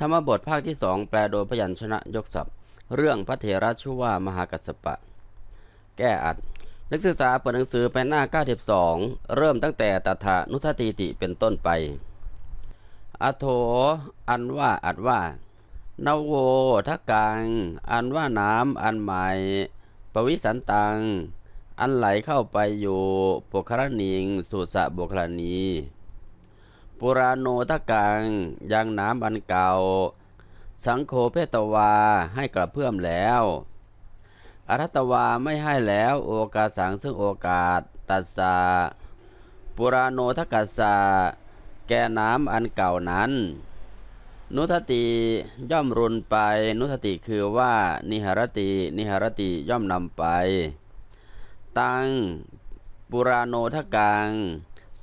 ธรรมบทภาคที่สองแปลโดยพยัญชนะยกศัพท์ เรื่องพระเถระชื่อว่ามหากัสปะ แก้อัด นักศึกษาเปิดหนังสือไปหน้า 92 เริ่มตั้งแต่ตถานุทติติเป็นต้นไป อโถ อันว่าอัดว่านโวทักกัง อันว่าน้ำอันใหม่ ปวิสันตัง อันไหลเข้าไปอยู่ปุครณิง สุสะบุคลณี ปุราโนทกังยังน้ำอันเก่า สังโฆเพตวาให้กระเพื่อมแล้วอรัตวาไม่ให้แล้วโอกาสังซึ่งโอกาส ตัสสะปุราโนทกัสสะแก่น้ำอันเก่านั้น นุทติย่อมรุนไป นุทติคือว่านิหรติ นิหรติย่อมนำไป ตังปุราโนทกัง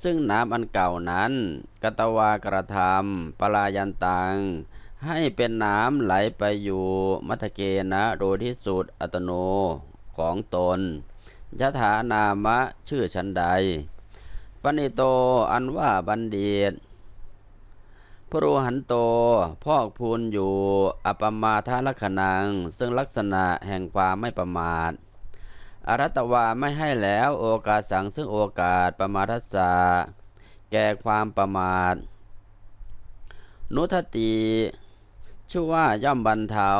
ซึ่งน้ำอันเก่านั้นกตวากระทำปลายันตัง ให้เป็นน้ำไหลไปอยู่มัทเกนะโดยที่สุดอัตโนของตนยถานามะชื่อชันใด ปณิโตอันว่าบัณฑิตพรูหันโตพอกพูนอยู่ อปมาทลักขณัง ซึ่งลักษณะแห่งความไม่ประมาท อรัตวาไม่ให้แล้วโอกาสสังซึ่งโอกาสประมาทัสสะแก่ความประมาท นุทติชื่อว่าย่อมบรรเทา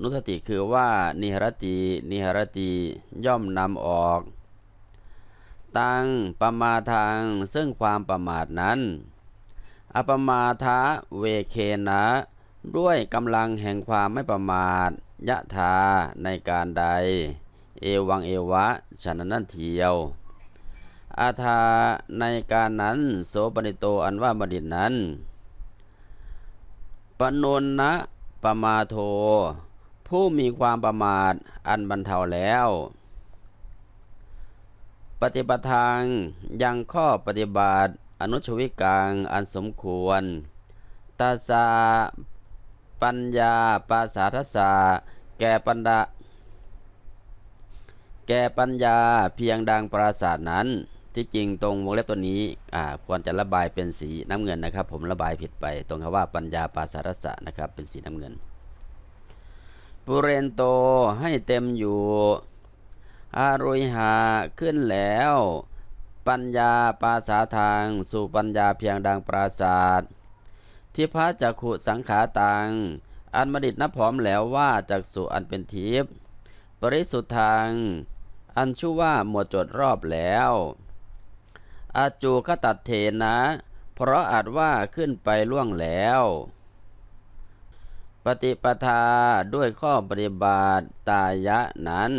นุทติคือว่านิหรติ นิหรติย่อมนำออก ตังประมาทางซึ่งความประมาทนั้น อปมาทะเวเคนะ ด้วยกำลังแห่งความไม่ประมาทยะธาในการใด เอวังเอวะฉะนั้นนั่นเทียวอาทาในการนั้นโสปนิโตอันว่าบัณฑิตนั้นปนนนะปมาโท ผู้มีความประมาทอันบรรเทาแล้ว ปฏิปทางยังข้อปฏิบัติอนุชวิกังอันสมควรตาสาปัญญาปาสาทสาแก่ปัญดา แก่ปัญญาเพียงดังปราศาสนั้น ที่จริงตรงวงเล็บตัวนี้ควรจะระบายเป็นสีน้ำเงินนะครับ ผมระบายผิดไปตรงคำว่าปัญญาปราสารสะนะครับ เป็นสีน้ำเงิน ปุเรนโตให้เต็มอยู่ อารุยหาขึ้นแล้ว ปัญญาปราสาทาง สู่ปัญญาเพียงดังปราศาสที่พระจักขุสังขาตัง อันมดิตนับพร้อมแล้วว่าจักสุอันเป็นทิพปริสุทธัง อันชื่อว่าหมวดจดรอบแล้วอาจูขตัดเถนะ เพราะอาจว่าขึ้นไปล่วงแล้ว ปฏิปทาด้วยข้อปฏิบัติตายะนั้น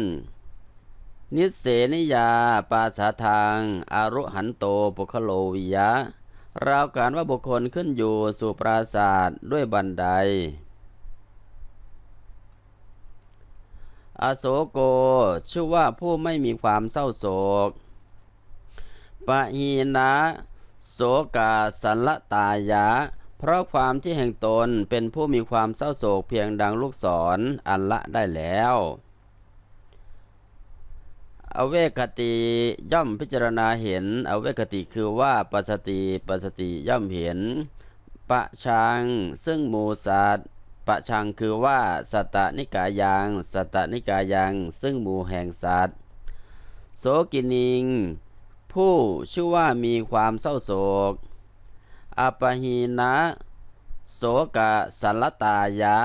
นิเสนิยาปาสาทางอารุหันโตปุคโลวิยะราวการว่าบุคคลขึ้นอยู่สู่ปราศาสตร์ด้วยบันได อโศโก ชื่อว่าผู้ไม่มีความเศร้าโศก ปะหีนะโสกาสันละตายะ เพราะความที่แห่งตนเป็นผู้มีความเศร้าโศกเพียงดังลูกศรออันละได้แล้ว อเวคติย่อมพิจารณาเห็น อเวคติคือว่าปัสสติปัสสติย่อมเห็น ปะชัง ซึ่งหมูสัตว ปะชังคือว่าสัตตนิกายังสัตตนิกายัง ซึ่งหมู่แห่งสัตว์โสกินิง ผู้ชื่อว่ามีความเศร้าโศกอปหีนะโสกะสัลลตายะ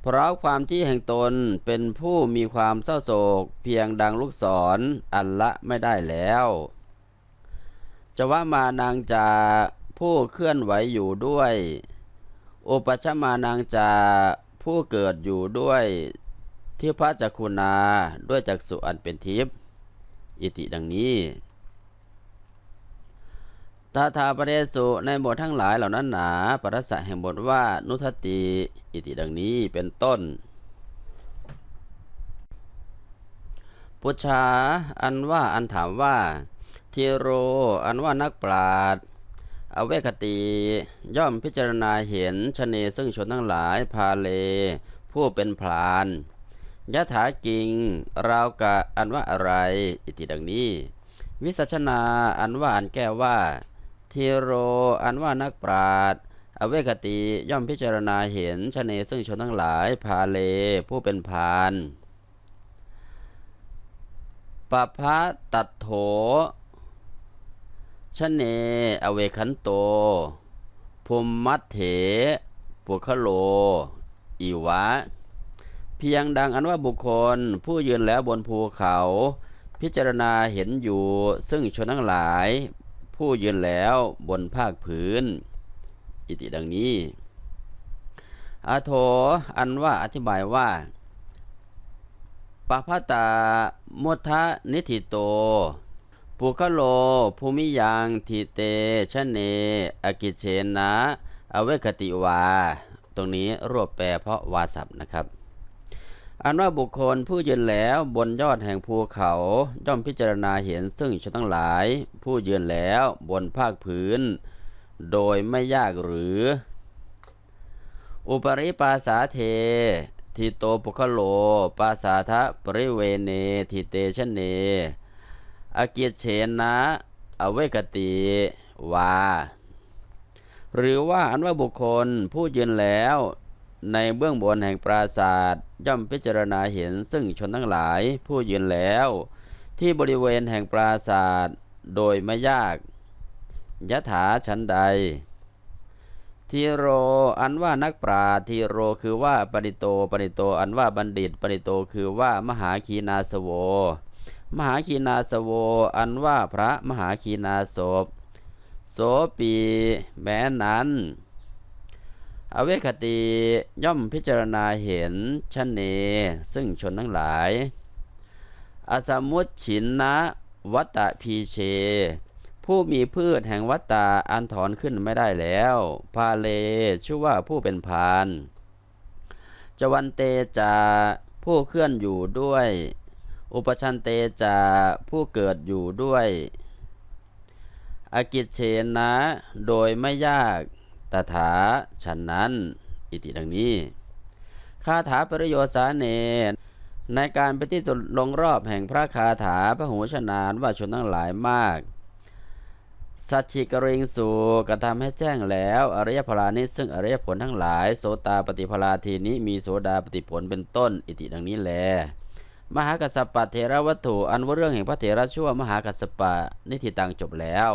เพราะความที่แห่งตนเป็นผู้มีความเศร้าโศก เพียงดังลูกศรออันละไม่ได้แล้วจะว่ามา นางจาผู้เคลื่อนไหวอยู่ด้วย อุปชมานางจาผู้เกิดอยู่ด้วยที่พระจักคุณาด้วยจักสุอันเป็นทิพย์อิติดังนี้ตาทาประเดสุในบททั้งหลายเหล่านั้นหนาปรัสสะแห่งบทว่านุทติอิติดังนี้เป็นต้น ปุชาอันว่าอันถามว่า ทีโร อันว่านักปราด อเวคติ ย่อมพิจารณาเห็นชเนซึ่งชนทั้งหลายพาเล ผู้เป็นพรานยะถากิงราวกะอันว่าอะไร อิติดังนี้ วิสัชนาอันว่าอันแก้ว่าทีโรอันว่านักปราดอเวกติย่อมพิจารณาเห็นชนเนซึ่งชนทั้งหลายพาเล ผู้เป็นพานปะพะตัดโถ ชเน อเวคันโตภูมิมัตเถปุคโล อิวะ เพียงดังอันว่าบุคคลผู้ยืนแล้วบนภูเขา พิจารณาเห็นอยู่ ซึ่งชนทั้งหลาย ผู้ยืนแล้วบนภาคพื้น อิติดังนี้อาโถอันว่าอธิบายว่าปะพะตามุทะนิธิโต ปุคโล ภูมิยังทีเตชะเน อกิเชนะ อเวคติวา ตรงนี้รวบแปลเพราะวาสับนะครับอันว่าบุคคลผู้ยืนแล้วบนยอดแห่งภูเขาย่อมพิจารณาเห็นซึ่งชนทั้งหลาย ผู้ยืนแล้วบนภาคพื้น โดยไม่ยากหรือ อุปริปาสาเท ทิโตปุคโล ปาสาทะปริเวเน ทิเตชะเน อาเกียเชนะอเวกติวา หรือว่าอันว่าบุคคลผู้ยืนแล้วในเบื้องบนแห่งปราศาสตร์ย่อมพิจารณาเห็นซึ่งชนทั้งหลายผู้ยืนแล้ว ที่บริเวณแห่งปราศาสตร์โดยไม่ยากยะถาชั้นใด ทีโรอันว่านักปราทีโรคือว่าปริโตปริโตอันว่าบัณฑิตปริโตคือว่ามหาคีนาสโว มหาคีนาสโว อันว่าพระมหาคีนาศพโสปีแม้นั้น อเวคติย่อมพิจารณาเห็นชนเนซึ่งชนทั้งหลาย อสมุตฉินนะวัตตะพีเช ผู้มีพืชแห่งวัตตาอันถอนขึ้นไม่ได้แล้ว พาเลชื่อว่าผู้เป็นพาน จวันเตจาผู้เคลื่อนอยู่ด้วย อุปชันเตจาผู้เกิดอยู่ด้วยอากิจเชนะ โดยไม่ยากตถาฉันนั้น อิติดังนี้คาถาปริโยชน์สาเนในการไปที่ตลงรอบแห่งพระคาถาพระหูชนานว่าชนทั้งหลายมาก สัจฉิกริงสูกระทำให้แจ้งแล้วอริยพลานิซึ่งอริยผลทั้งหลาย โสตาปฏิพลาทีนี้มีโสดาปฏิผลเป็นต้น อิติดังนี้แล มหากัสสปะเถระวัตถุ อันว่าเรื่องแห่งพระเถระชั่วมหากัสสปะนิธิตังจบแล้ว